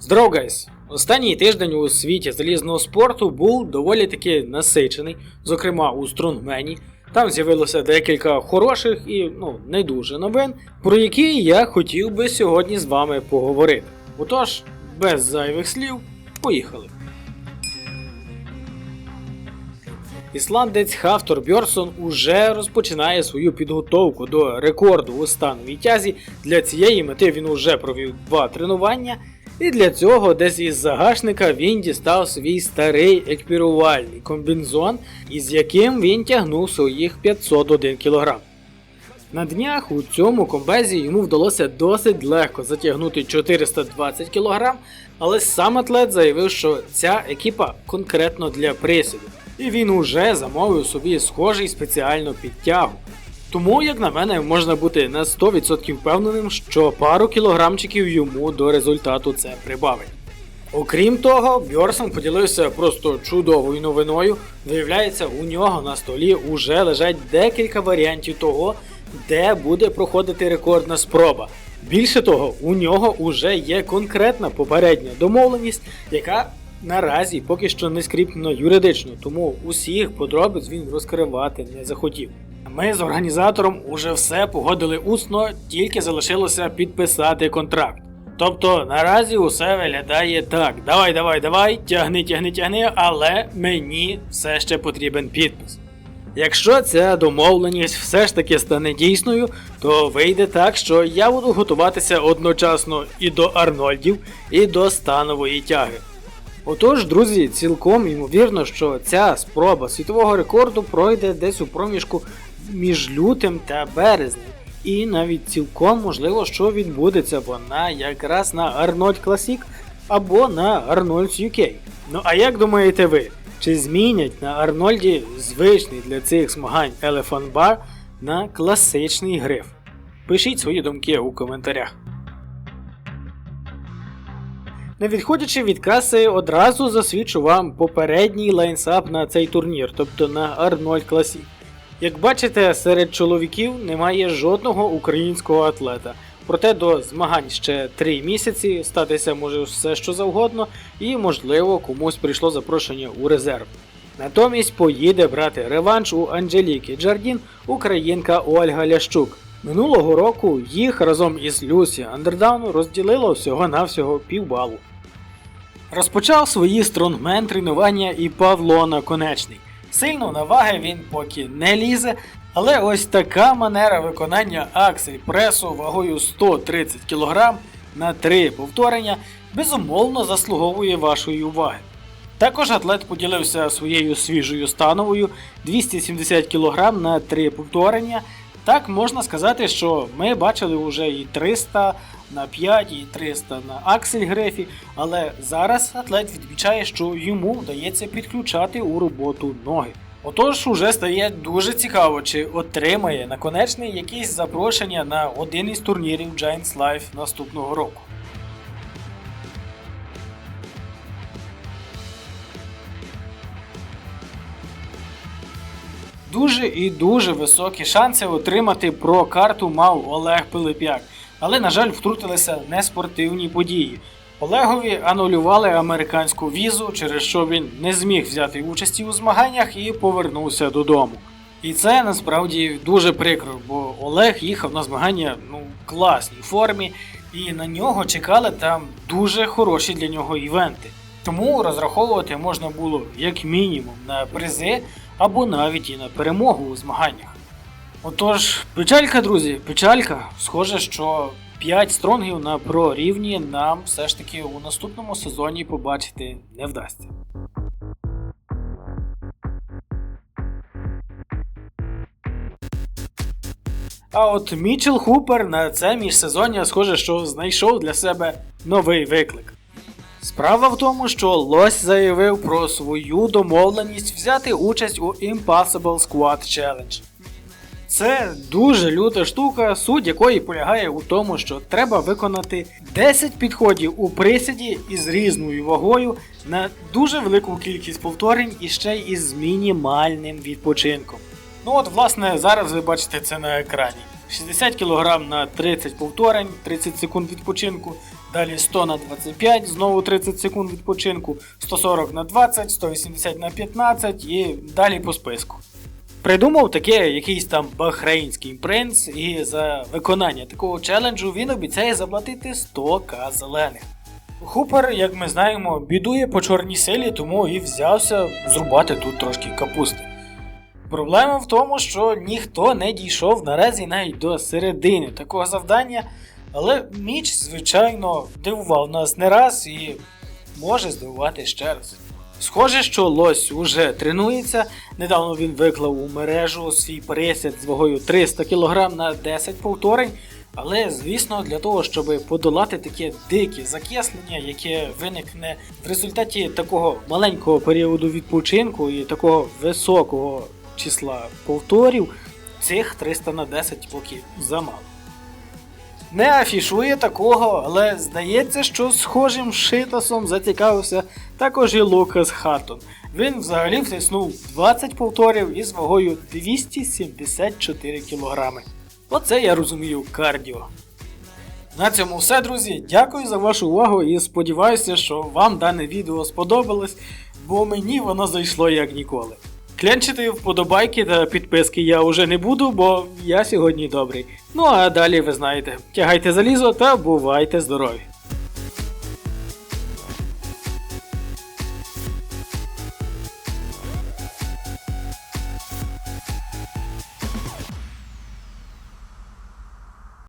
Здоров, гайс! Останній тиждень у світі залізного спорту був доволі таки насичений, зокрема у стронгмені. Там з'явилося декілька хороших і ну, не дуже новин, про які я хотів би сьогодні з вами поговорити. Отож, без зайвих слів, поїхали. Ісландець Хафтор Бьорсон уже розпочинає свою підготовку до рекорду у становій тязі. Для цієї мети він уже провів два тренування. І для цього десь із загашника він дістав свій старий еквірувальний комбінзон, із яким він тягнув своїх 501 кг. На днях у цьому комбезі йому вдалося досить легко затягнути 420 кг, але сам атлет заявив, що ця екіпа конкретно для присіду, і він уже замовив собі схожий спеціальну підтягу. Тому, як на мене, можна бути на 100% впевненим, що пару кілограмчиків йому до результату це прибавить. Окрім того, Бьорсон поділився просто чудовою новиною. Виявляється, у нього на столі уже лежать декілька варіантів того, де буде проходити рекордна спроба. Більше того, у нього вже є конкретна попередня домовленість, яка наразі поки що не скріплена юридично, тому усіх подробиць він розкривати не захотів. Ми з організатором уже все погодили усно, тільки залишилося підписати контракт. Тобто наразі усе виглядає так: давай, давай, давай, тягни, тягни, тягни, але мені все ще потрібен підпис. Якщо ця домовленість все ж таки стане дійсною, то вийде так, що я буду готуватися одночасно і до Арнольдів, і до станової тяги. Отож, друзі, цілком ймовірно, що ця спроба світового рекорду пройде десь у проміжку між лютим та березнем. І навіть цілком можливо, що відбудеться вона якраз на Arnold Classic або на Arnold UK. Ну а як думаєте ви, чи змінять на Арнольді звичний для цих змагань Elephant Bar на класичний гриф? Пишіть свої думки у коментарях. Не відходячи від каси, одразу засвідчу вам попередній лайнсап на цей турнір, тобто на Arnold Classic. Як бачите, серед чоловіків немає жодного українського атлета. Проте до змагань ще 3 місяці статися може все що завгодно, і можливо комусь прийшло запрошення у резерв. Натомість поїде брати реванш у Анжеліки Джардін українка Ольга Лящук. Минулого року їх разом із Люсі Андердаун розділило всього-навсього півбалу. Розпочав свої стронгмен тренування і Павло Наконечний. Сильно на ваги він поки не лізе, але ось така манера виконання аксель пресу вагою 130 кг на 3 повторення безумовно заслуговує вашої уваги. Також атлет поділився своєю свіжою становою 270 кг на 3 повторення. Так можна сказати, що ми бачили вже і 300 на 5, і 300 на аксель Грефі, але зараз атлет відмічає, що йому вдається підключати у роботу ноги. Отож, уже стає дуже цікаво, чи отримає наконечний якісь запрошення на один із турнірів Giants Life наступного року. Дуже і дуже високі шанси отримати про карту мав Олег Пилип'як, але, на жаль, втрутилися неспортивні події. Олегові анулювали американську візу, через що він не зміг взяти участі у змаганнях і повернувся додому. І це насправді дуже прикро, бо Олег їхав на змагання ну, в класній формі, і на нього чекали там дуже хороші для нього івенти. Тому розраховувати можна було як мінімум на призи або навіть і на перемогу у змаганнях. Отож, печалька, друзі, печалька. Схоже, що 5 стронгів на про рівні нам все ж таки у наступному сезоні побачити не вдасться. А от Мічел Хупер на це міжсезоння, схоже, що знайшов для себе новий виклик. Справа в тому, що Лось заявив про свою домовленість взяти участь у Impossible Squad Challenge. Це дуже люта штука, суть якої полягає у тому, що треба виконати 10 підходів у присіді із різною вагою на дуже велику кількість повторень і ще й із мінімальним відпочинком. Ну от, власне, зараз ви бачите це на екрані. 60 кг на 30 повторень, 30 секунд відпочинку. Далі 100 на 25, знову 30 секунд відпочинку, 140 на 20, 180 на 15 і далі по списку. Придумав таке якийсь там бахрейнський принц, і за виконання такого челенджу він обіцяє заплатити 100к зелених. Хупер, як ми знаємо, бідує по чорній силі, тому і взявся зрубати тут трошки капусти. Проблема в тому, що ніхто не дійшов наразі навіть до середини такого завдання, але Міч, звичайно, дивував нас не раз і може здивувати ще раз. Схоже, що лось уже тренується. Недавно він виклав у мережу свій присід з вагою 300 кг на 10 повторень. Але, звісно, для того, щоб подолати таке дике закислення, яке виникне в результаті такого маленького періоду відпочинку і такого високого числа повторів, цих 300 на 10 поки замало. Не афішує такого, але здається, що схожим шитасом зацікавився також і Лукас Хаттон. Він взагалі втиснув 20 повторів із вагою 274 кг. Оце я розумію кардіо. На цьому все, друзі. Дякую за вашу увагу і сподіваюся, що вам дане відео сподобалось, бо мені воно зайшло як ніколи. Клянчити вподобайки та підписки я вже не буду, бо я сьогодні добрий. Ну а далі ви знаєте, тягайте залізо та бувайте здорові!